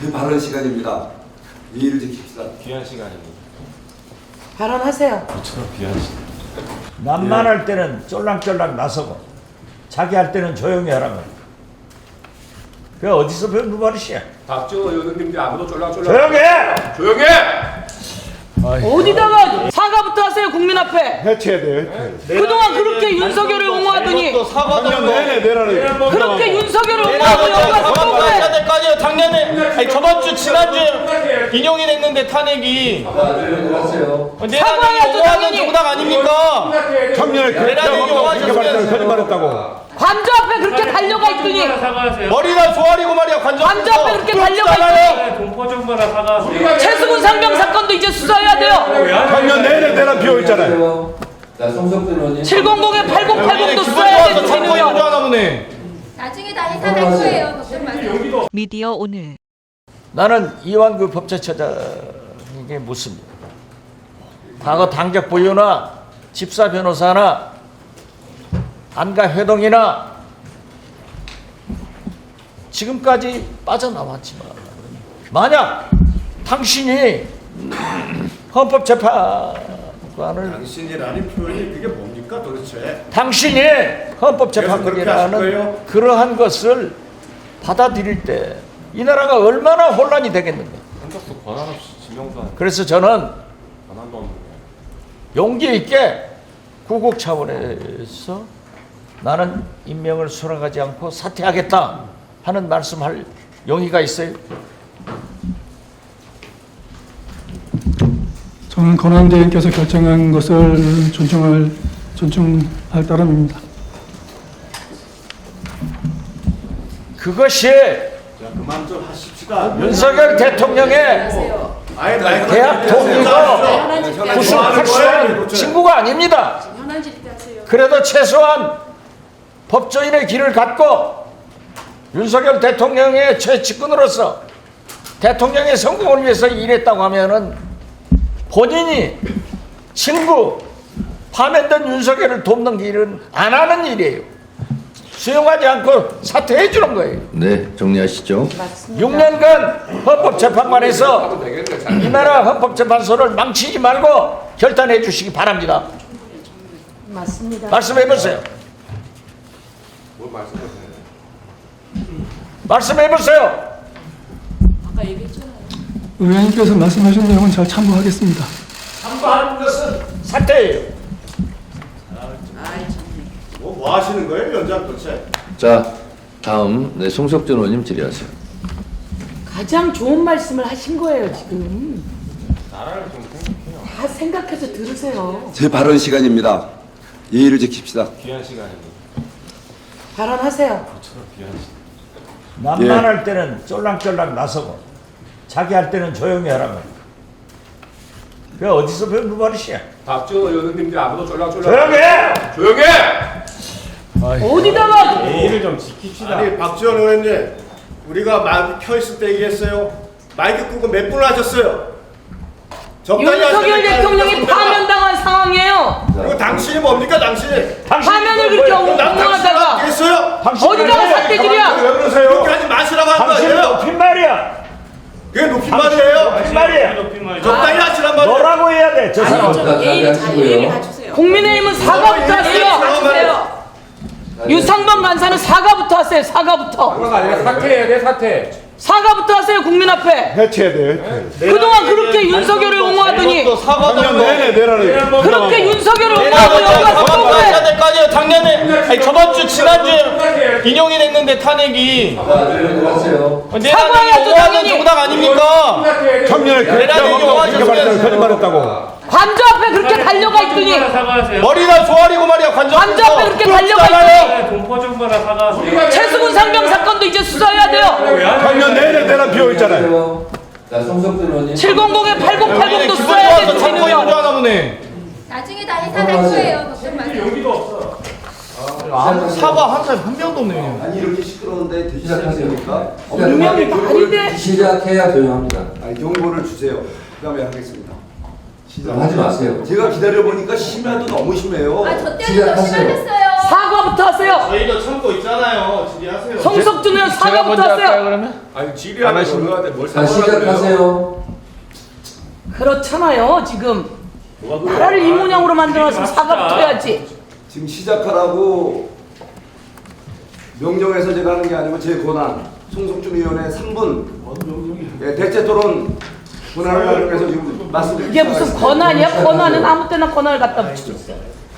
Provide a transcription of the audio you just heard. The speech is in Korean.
제 발언 시간입니다. 예의를 지킵시다. 귀한 시간입니다. 발언하세요. 저처럼 귀한 시간. 남만 할 때는 쫄랑쫄랑 나서고 자기 할 때는 조용히 하라고. 그 어디서 배운 버릇이야? 박지원 의원님들 아무도 쫄랑쫄랑. 조용히 해! 조용해! 어디다가 국민 앞에. 해체해야 돼요. 그동안 그렇게 윤석열을 옹호하더니 작년 내내 내라는 그렇게 윤석열을 옹호하고 여기가 해야 선거에 될거 아니에요. 작년에 아니 저번 주 지난주 인용이 됐는데 탄핵이 사과해야죠, 당연히. 정당 아닙니까? 작년에 내란이 그렇게 용어하셨으면- 말했다고. 거짓말했다고. 관저 앞에 그렇게 달려가 있더니 머리가 조아리고 말이야 관전. 관저 앞에 그렇게 달려가 있더니 동포 정부나 사과하세요. 최수근 상병 사건도 이제 수사해야 돼요. 작년 내내 내란 비어 있잖아요. 자, 송석준 의원님. 700에 8080도 기분 수사해야 좋아서 돼 자꾸 최고위원. 인조하나 보네. 나중에 다 해산할 거예요. 걱정 마세요. 미디어 오늘 나는 이완구 법제처장에게 묻습니다. 과거 당적 보유나 집사 변호사나 안가 회동이나 지금까지 빠져나왔지만 만약 당신이 헌법재판관을 당신이라는 표현이 그게 뭡니까 도대체? 당신이 헌법재판관이라는? 그러한 것을 받아들일 때 이 나라가 얼마나 혼란이 되겠는가. 한적도 권한 없이 지명도 안 그래서 저는 용기 있게 구국 차원에서 나는 임명을 수락하지 않고 사퇴하겠다 하는 말씀할 용의가 있어요. 저는 권한대행께서 결정한 것을 존중할 존중할 따름입니다. 그것이 자 그만 좀 하십시다. 윤석열 대통령의 아예 마이크 대학 동기고 구속할 수 있는 친구가 아닙니다. 그래도 최소한 법조인의 길을 갖고 윤석열 대통령의 최측근으로서 대통령의 성공을 위해서 일했다고 하면은 본인이 친구 파면된 윤석열을 돕는 일은 안 하는 일이에요. 수용하지 않고 사퇴해 주는 거예요. 네, 정리하시죠. 6년간 헌법재판관에서 이 나라 헌법재판소를 망치지 말고 결단해 주시기 바랍니다. 맞습니다. 말씀해 보세요. 말씀해 보세요. 의원님께서 말씀하신 내용은 잘 참고하겠습니다. 참고하는 것은 사퇴예요. 뭐, 뭐 하시는 거예요 위원장 도대체? 자, 다음 네, 송석준 의원님 질의하세요. 가장 좋은 말씀을 하신 거예요 지금. 나라를 좀 생각해요. 다 생각해서 들으세요. 제 발언 시간입니다. 예의를 지킵시다. 귀한 시간입니다. 발언하세요. 귀한 시간. 남만할 때는 쫄랑쫄랑 나서고 자기 할 때는 조용히 하라고. 그 어디서 배운 버릇이야? 박지원 의원님들 아무도 쫄랑쫄랑. 조용히 해! 조용해! 어디다가 예의를 좀 지킵시다. 아니 박지원 의원님 우리가 마이크 켜 있을 때 얘기했어요. 마이크 끄고 몇 분을 하셨어요? 적당히 윤석열 대통령이. 파면당한 상황이에요. 그리고 당신이 뭡니까 당신? 파면을 그렇게 난 당신이 옹호하다가 했어요. 어디다가 삿대질이야? 왜 그러세요? 그렇게 하지 마시라고 한 거예요. 높인 말이야. 그게 높인 말이에요. 높인 말이야. 적당히 하시란 말이에요. 뭐라고 해야 돼? 저 사람. 국민의힘은 사과부터 하세요. 유상범 간사는 사과부터 하세요. 사과부터. 사퇴해야 돼 사퇴. 사과부터 하세요. 국민 앞에. 해체해야 돼요. 그동안 그렇게 윤석열을 옹호하더니 이것도 사과도 작년 내내 내라는 그렇게 윤석열을 옹호하고 여기가 해야 선거에 될거 아니에요. 작년에 아니 저번 주 지난주 인용이 됐는데 탄핵이 사과해야죠, 당연히. 정당 아닙니까? 작년에 그렇게 용어하셨으면- 말했다고 거짓말했다고. 관저 앞에 그렇게 달려가 있더니 사과하세요. 머리가 조아리고 말이야 관전. 관저 앞에 그렇게 달려가 있더니 동포 정부나 사과하세요. 최수근 상병 사건도 이제 수사해야 돼요. 작년 내내 내란 비어 있잖아요. 자, 송석준 의원님. 700에 8080도 기분 수사해야 좋아서 돼. 인조하나 보네. 나중에 다 해산할 거예요. 걱정 마세요. 사과 한 사람 한 명도 없네요. 아니 이렇게 시끄러운데 시작하십니까? 분명히 돼. 시작해야 조용합니다. 아니 경고를 주세요. 그다음에 하겠습니다. 하지 마세요. 제가 기다려 보니까 심해도 너무 심해요. 아, 저 때는 더 시작하세요. 심하셨어요. 사과부터 하세요. 저희도 참고 있잖아요. 질의하세요. 송석준 의원 제가 사과부터 먼저 할까요 하세요. 그러면? 아니 지리하는 거한테 뭘 자, 시작하세요. 그렇잖아요. 지금 나라를 이 모양으로 만들어놨으면 사과부터 해야지. 지금 시작하라고 명령해서 제가 하는 게 아니고 제 권한 송석준 의원의 3분 예, 대체 토론 권한을 활용해서 지금 말씀드리고 이게 무슨 권한이야? 권한은 아무 때나 권한을 갖다 붙이고 있어.